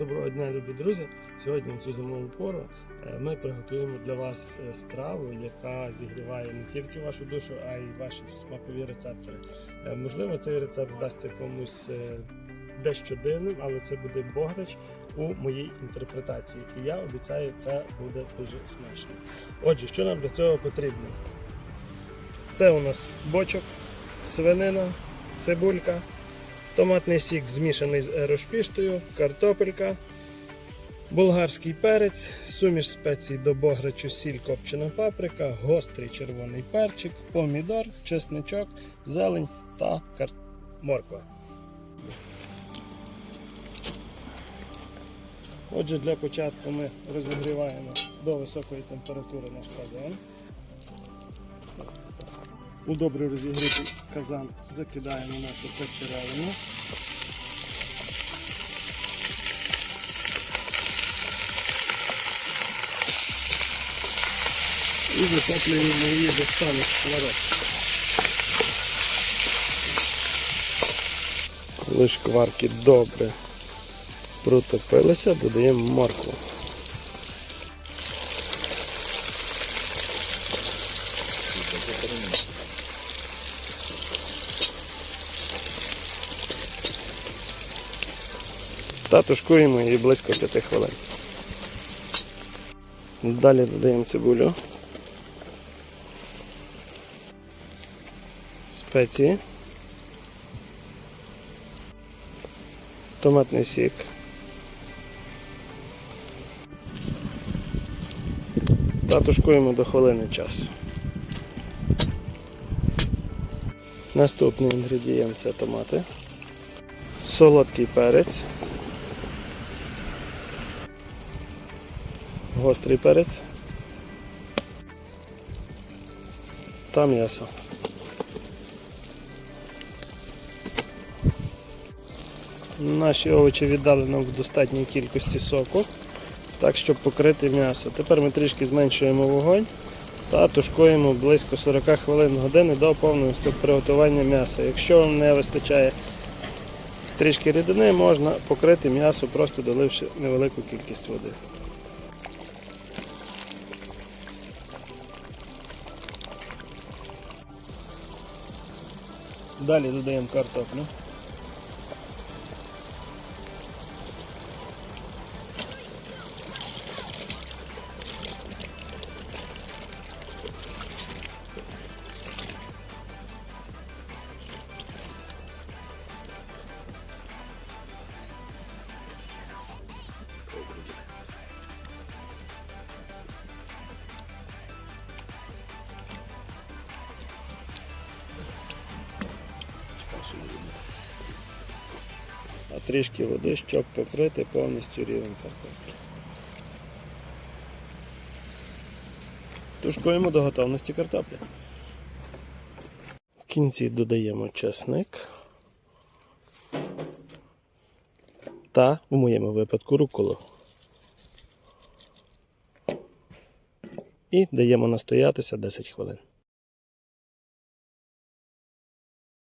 Доброго дня, любі друзі! Сьогодні в цю зимову пору е, ми приготуємо для вас е, страву, яка зігріває не тільки вашу душу, а й ваші смакові рецептори. Е, Можливо, цей рецепт здасться комусь дещо дивним, але це буде бограч у моїй інтерпретації. І я обіцяю, це буде дуже смачно. Отже, що нам для цього потрібно? Це у нас бочок, свинина, цибулька, томатний сік змішаний з рошпіштою, картопелька, болгарський перець, суміш спецій до бограчу, сіль, копчена паприка, гострий червоний перчик, помідор, чесничок, зелень та кар... морква. Отже, для початку ми розігріваємо до високої температури наш казан. У добре розігрітий казан закидаємо нашу печеревину. І затоплюємо її до стану шкварок. Коли шкварки добре протопилися, додаємо моркву. Та тушкуємо її близько 5 хвилин. Далі додаємо цибулю. Спеції. Томатний сік. Та тушкуємо до хвилини часу. Наступний інгредієнт це томати. Солодкий перець. Гострий перець та м'ясо. Наші овочі віддали нам в достатній кількості соку, так щоб покрити м'ясо. Тепер ми трішки зменшуємо вогонь та тушкуємо близько 40 хвилин години до повного приготування м'яса. Якщо вам не вистачає трішки рідини, можна покрити м'ясо, просто доливши невелику кількість води. Далі додаємо картоплю. А трішки води, щоб покрити повністю рівень картоплі. Тушкуємо до готовності картоплі. В кінці додаємо чесник та, в моєму випадку, руколу. І даємо настоятися 10 хвилин.